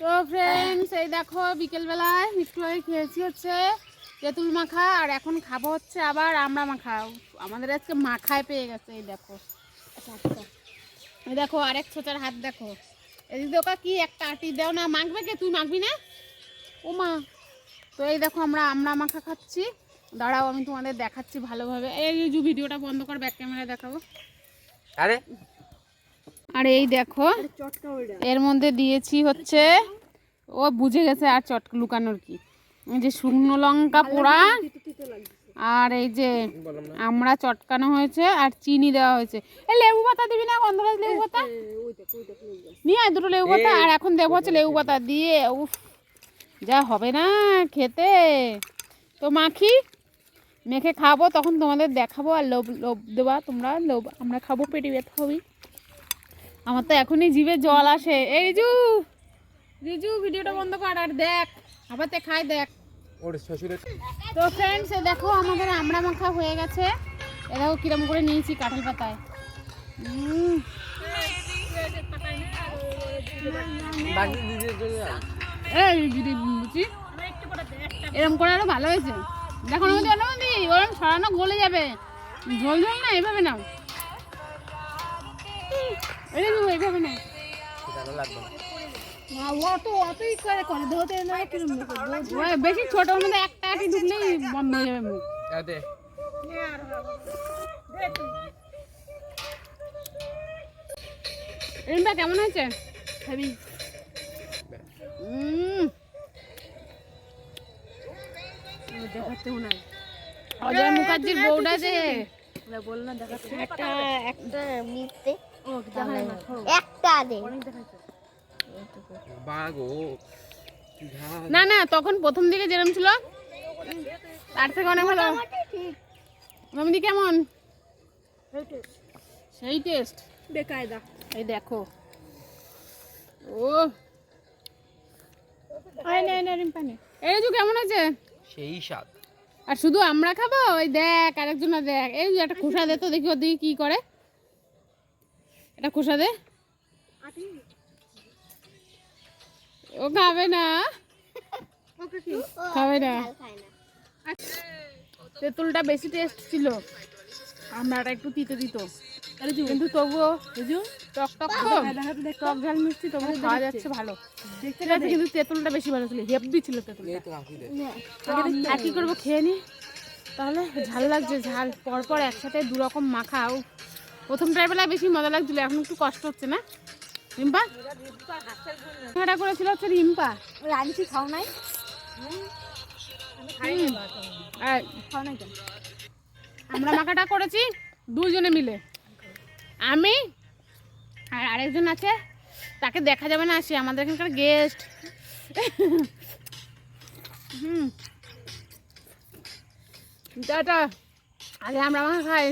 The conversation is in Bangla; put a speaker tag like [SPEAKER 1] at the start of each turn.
[SPEAKER 1] তো ফ্রেন্ডস এই দেখো বিকেলবেলায় একটু আগে খেয়েছি হচ্ছে তেঁতুল মাখা, আর এখন খাব হচ্ছে আবার আমরা মাখা। আমাদের আজকে মাখায় পেয়ে গেছে, এই দেখো। এই দেখো, আরেক ছোটার হাত দেখো। এদিকে ওকা কি একটা আটি দাও না, মাখবে কে? তুই মাখবি না? ও মা। তো এই দেখো, আমরা আমরা মাখা খাচ্ছি। দাঁড়াও, আমি তোমাদের দেখাচ্ছি ভালোভাবে। এই যে ভিডিওটা বন্ধ কর ব্যাক ক্যামেরা দেখাবো।
[SPEAKER 2] আরে
[SPEAKER 1] আর এই দেখো এর মধ্যে দিয়েছি হচ্ছে ও বুঝে গেছে আর চট লুকানোর কি। এই যে শুকনো লঙ্কা পোড়া আর এই যে আমরা চটকানো হয়েছে আর চিনি দেওয়া হয়েছে। এই লেবু পাতা দিবি না গন্ধরাজ লেবু পাতা? নিয়ে আয় দুটো লেবু পাতা আর এখন দেবো হচ্ছে লেবু পাতা দিয়ে উফ যা হবে না খেতে। তো মাখি মেখে খাব তখন তোমাদের দেখাবো আর লোভ লোভ দেবা তোমরা লোভ আমরা খাব পেটে ব্যথা হবে। আমার তো এখনই জিভে জল আসে। এই জু রিজু ভিডিওটা বন্ধ কর আর দেখ আবার তে খাই দেখ।
[SPEAKER 2] ওর শ্বশুরের
[SPEAKER 1] তো ফ্রেন্ডস দেখো আমাদের আমড়া মাখা হয়ে গেছে। এ দেখো কিরম করে নিয়েছি কাঁঠাল পাতায়। এরম করে আরও ভালো হয়েছে। দেখো ওরম সরানো গলে যাবে। ঝোল ঝোল না এই দেখো এইভাবে নাও
[SPEAKER 2] ভালো লাগবে না।
[SPEAKER 1] ওই বেশি ছোট মধ্যে একটা আটি ঢুকলেই বন্ধ হয়ে যাবে মুখ। রিম্পা কেমন হেভি। অজয় মুখার্জির বউটা যে।
[SPEAKER 3] একটা একটা মিথ্যে একটা দে।
[SPEAKER 1] না না তখন প্রথম দিকে যেরকম ছিল তার থেকে অনেক ভালো।
[SPEAKER 3] ঠিক
[SPEAKER 1] কেমন? সেই টেস্ট।
[SPEAKER 3] বেকায়দা।
[SPEAKER 1] এই দেখো। ও। এই যে কেমন আছে?
[SPEAKER 2] সেই স্বাদ।
[SPEAKER 1] আর শুধু আমরা খাব? ওই দেখ আরেকজন দেখ। এই যে একটা খোসা দে তো দেখি ওদিকে কি করে। এটা খোসা দে। ও খাবে না। খাবে না। তেঁতুলটা বেশি টেস্ট ছিল। আমরাটা একটু তিতো দিত। কিন্তু তবুও টক টক টক ঝাল মিষ্টি তবুও খাওয়া যাচ্ছে ভালো। দেখতে কিন্তু তেঁতুলটা বেশি ভালো ছিল। হেভি ছিল তেঁতুলটা। আর কি করব? খেয়ে নি। তাহলে ঝাল লাগছে ঝাল। পরপর একসাথে দু রকম মাখা উফ। প্রথম বেলায় বেশি মজা লাগছিল এখন একটু কষ্ট হচ্ছে না? রিম্পা? ভাড়া করেছিল হচ্ছে রিম্পা।
[SPEAKER 3] রাঁধছি খাও নাই?
[SPEAKER 1] আর আমরা মাখাটা করেছি দুজনে মিলে। আমি আর আরেকজন আছে তাকে দেখা যাবে না সে আমাদের এখানকার গেস্ট হুম। টাটা। আগে আমরা মাখা খাই।